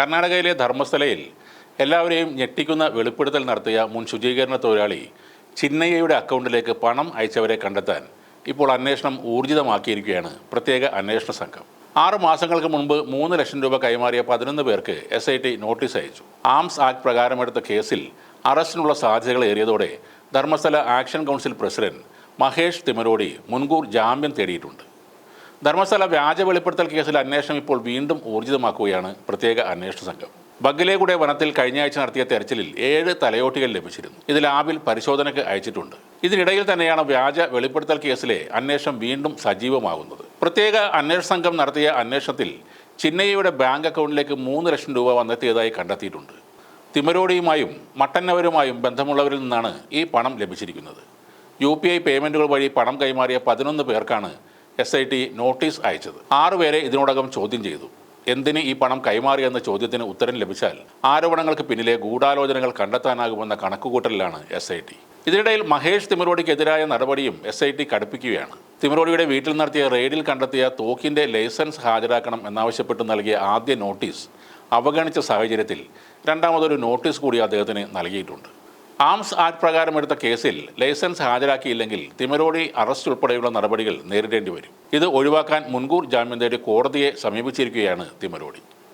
കർണാടകയിലെ ധർമ്മസ്ഥലയിൽ എല്ലാവരെയും ഞെട്ടിക്കുന്ന വെളിപ്പെടുത്തൽ നടത്തിയ മുൻ ശുചീകരണ തൊഴിലാളി ചിന്നയ്യയുടെ അക്കൗണ്ടിലേക്ക് പണം അയച്ചവരെ കണ്ടെത്താൻ ഇപ്പോൾ അന്വേഷണം ഊർജിതമാക്കിയിരിക്കുകയാണ് പ്രത്യേക അന്വേഷണ സംഘം. ആറ് മാസങ്ങൾക്ക് മുൻപ് മൂന്ന് ലക്ഷം രൂപ കൈമാറിയ പതിനൊന്ന് പേർക്ക് എസ് ഐ ടി നോട്ടീസ് അയച്ചു. ആംസ് ആക്ട് പ്രകാരമെടുത്ത കേസിൽ അറസ്റ്റിനുള്ള സാധ്യതകൾ ഏറിയതോടെ Dharmasthala action council president Mahesh Thimarodi മുൻകൂർ ജാമ്യം തേടിയിട്ടുണ്ട്. ധർമ്മസ്ഥല വ്യാജ വെളിപ്പെടുത്തൽ കേസിൽ അന്വേഷണം ഇപ്പോൾ വീണ്ടും ഊർജിതമാക്കുകയാണ് പ്രത്യേക അന്വേഷണ സംഘം. ബഗലേഗുഡെ വനത്തിൽ കഴിഞ്ഞ ആഴ്ച നടത്തിയ തെരച്ചിലിൽ ഏഴ് തലയോട്ടികൾ ലഭിച്ചിരുന്നു. ഇത് ലാബിൽ പരിശോധനയ്ക്ക് അയച്ചിട്ടുണ്ട്. ഇതിനിടയിൽ തന്നെയാണ് വ്യാജ വെളിപ്പെടുത്തൽ കേസിലെ അന്വേഷണം വീണ്ടും സജീവമാകുന്നത്. പ്രത്യേക അന്വേഷണ സംഘം നടത്തിയ അന്വേഷണത്തിൽ ചിന്നയ്യയുടെ ബാങ്ക് അക്കൗണ്ടിലേക്ക് മൂന്ന് ലക്ഷം രൂപ വന്നെത്തിയതായി കണ്ടെത്തിയിട്ടുണ്ട്. തിമരോടിയുമായും മട്ടന്നവരുമായും ബന്ധമുള്ളവരിൽ നിന്നാണ് ഈ പണം ലഭിച്ചിരിക്കുന്നത്. യു പി ഐ പേയ്മെന്റുകൾ വഴി പണം കൈമാറിയ പതിനൊന്ന് പേർക്കാണ് എസ് ഐ ടി നോട്ടീസ് അയച്ചത്. ആറുപേരെ ഇതിനോടകം ചോദ്യം ചെയ്തു. എന്തിന് ഈ പണം കൈമാറി എന്ന ചോദ്യത്തിന് ഉത്തരം ലഭിച്ചാൽ ആരോപണങ്ങൾക്ക് പിന്നിലെ ഗൂഢാലോചനകൾ കണ്ടെത്താനാകുമെന്ന കണക്കുകൂട്ടലിലാണ് എസ് ഐ ടി ഇതിനിടയിൽ മഹേഷ് തിമരോടിക്കെതിരായ നടപടിയും എസ് ഐ ടി കടുപ്പിക്കുകയാണ്. തിമരോടിയുടെ വീട്ടിൽ നടത്തിയ റെയ്ഡിൽ കണ്ടെത്തിയ തോക്കിന്റെ ലൈസൻസ് ഹാജരാക്കണം എന്നാവശ്യപ്പെട്ട് നൽകിയ ആദ്യ നോട്ടീസ് അവഗണിച്ച സാഹചര്യത്തിൽ രണ്ടാമതൊരു നോട്ടീസ് കൂടി അദ്ദേഹത്തിന് നൽകിയിട്ടുണ്ട്. ആംസ് ആക്ട് പ്രകാരം എടുത്ത കേസിൽ ലൈസൻസ് ഹാജരാക്കിയില്ലെങ്കിൽ തിമരോടി അറസ്റ്റ് ഉൾപ്പെടെയുള്ള നടപടികൾ നേരിടേണ്ടി വരും. ഇത് ഒഴിവാക്കാൻ മുൻകൂർ ജാമ്യം തേടി കോടതിയെ സമീപിച്ചിരിക്കുകയാണ് തിമരോടി.